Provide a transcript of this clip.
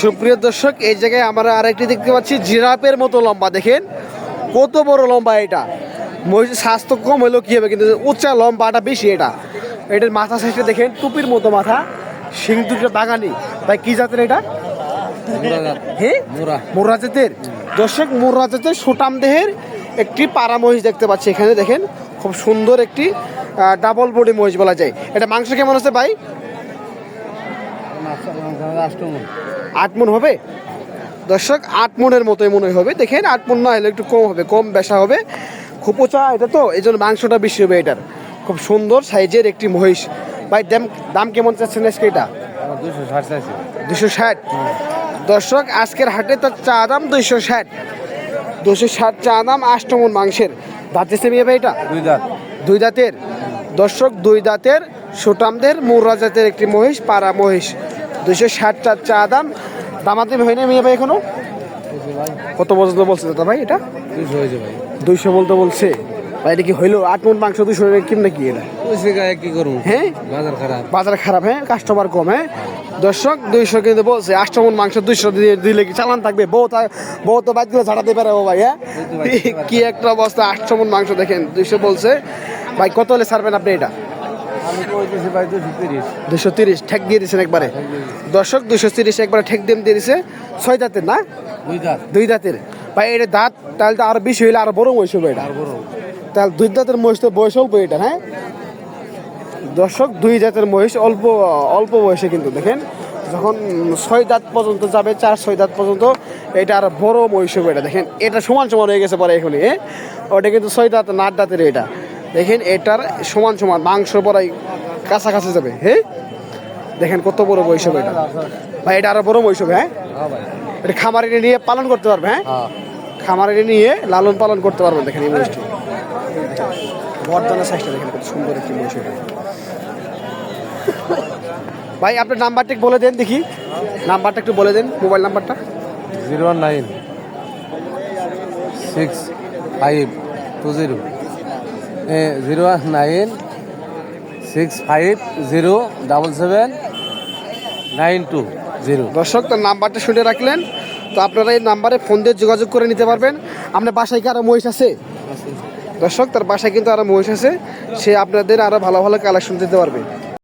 সুপ্রিয় দর্শক এই জায়গায় আমরা আরেকটি দেখতে পাচ্ছি জিরাফের মতো লম্বা দেখেন। কত বড় লম্বা এটা। মহিষের স্বাস্থ্য কম হলেও কি হবে কিন্তু উচ্চা লম্বাটা বেশি এটা। এটার মাথা সাইজটা দেখেন টুপির মতো মাথা সিং দুটো বাগানি। ভাই কি জাতের এটা? হ্যাঁ মোরা। জাতের। দর্শক মোর্রা জাতের সুটাম দেহের একটি পাড়া মহিষ দেখতে পাচ্ছি এখানে দেখেন। খুব সুন্দর একটি ডাবল বডি মহিষ বলা যায়। এটা মাংস কেমন আছে ভাই? আট মন হবে? দর্শক আট মনের মতোই মনে হবে। দেখেন আট মন না হলে একটু কম হবে কম বেশা হবে। খুব উঁচা এটা তো এই জন্য মাংসটা বেশি হবে এটার। খুব সুন্দর সাইজের একটি মহিষ। ভাই দাম দাম কেমন চাচ্ছেন আজকে এটা? দুশো ষাট দর্শক আজকের হাটে তার চা দাম দুইশো ষাট। দুশো ষাট চা দাম আষ্টমন মাংসের। দাঁতে সেমিয়ে ভাই এটা? দুই দাঁত। দুই দাঁতের। দর্শক দুই দাঁতের সুটামদের মুর্রা জাতের একটি মহিষ পাড়া মহিষ। দুইশো ষাট চার চা দাম। দামাতে হয়নি মেয়ে ভাই এখনও? কত পর্যন্ত বলছে দাদা ভাই এটা? দুইশো বলতে বলছে। ভাই এটা কি হইল? আট মন মাংস দুশো কিনে কি এটা? কি করব? হ্যাঁ? বাজার খারাপ। বাজার খারাপ হ্যাঁ? কাস্টমার কম হ্যাঁ? দর্শক দুইশো কিন্তু বলছে আষ্টমন মাংস দুইশো দিয়ে দিলে কি চালান থাকবে? বউ তা বউ তো দিলে ঝাড়াতে পারে ও ভাই হ্যাঁ? কি একটা অবস্থা আষ্টমন মাংস দেখেন দুইশো বলছে। ভাই কত হলে ছাড়বেন আপনি এটা? দুশো তিরিশ। ঠেক দিয়ে দিয়েছেন একবারে। দর্শক দুশো তিরিশ একবারে ঠেক দিয়ে দিয়ে দিছে। ছয় দাঁতের না? দুই দাঁত। দুই দাঁতের। ভাই এটা দাঁত তাহলে তো আরও বেশি হইলে আরও বড় মহিষ হবে এটা। আর বড় তাহলে দুই দাঁতের মহিষ তো বয়স অল্প এটা হ্যাঁ? দর্শক দুই জাতের মহিষ অল্প অল্প বয়সে কিন্তু দেখেন যখন ছয় দাঁত পর্যন্ত যাবে চার ছয় দাঁত পর্যন্ত এটা আর বড় মহিষ হবে এটা। দেখেন এটা সমান সমান হয়ে গেছে পরে এখনই হ্যাঁ? ওটা কিন্তু ছয় দাঁত না আট দাঁতের এটা। দেখেন এটার সমান সমান মাংস পরাই কাছাকাছি যাবে হ্যাঁ? দেখেন কত বড় হবে এটা। ভাই এটা আরও বড় হবে হ্যাঁ? হ্যাঁ এটা খামারে নিয়ে পালন করতে পারবে হ্যাঁ? হ্যাঁ। খামারে নিয়ে লালন পালন করতে পারবেন দেখেন এই মহিষটি। বর্ধনের সাইজটা দেখেন কত সুন্দর একটি মহিষ ভাই আপনার নাম্বারটা একটু বলে দেন দেখি। নাম্বারটা একটু বলে দেন মোবাইল নাম্বারটা। Zero one nine six five two zero. Zero nine six five zero double seven nine two zero. দর্শক তার নাম্বারটা শুনে রাখলেন তো আপনারা এই নাম্বারে ফোন দিয়ে যোগাযোগ করে নিতে পারবেন। আপনার বাসায় কি আরও মহিষ আছে? দর্শক তার বাসায় কিন্তু আরও মহিষ আছে। সে আপনাদের আরও ভালো ভালো কালেকশন দিতে পারবে।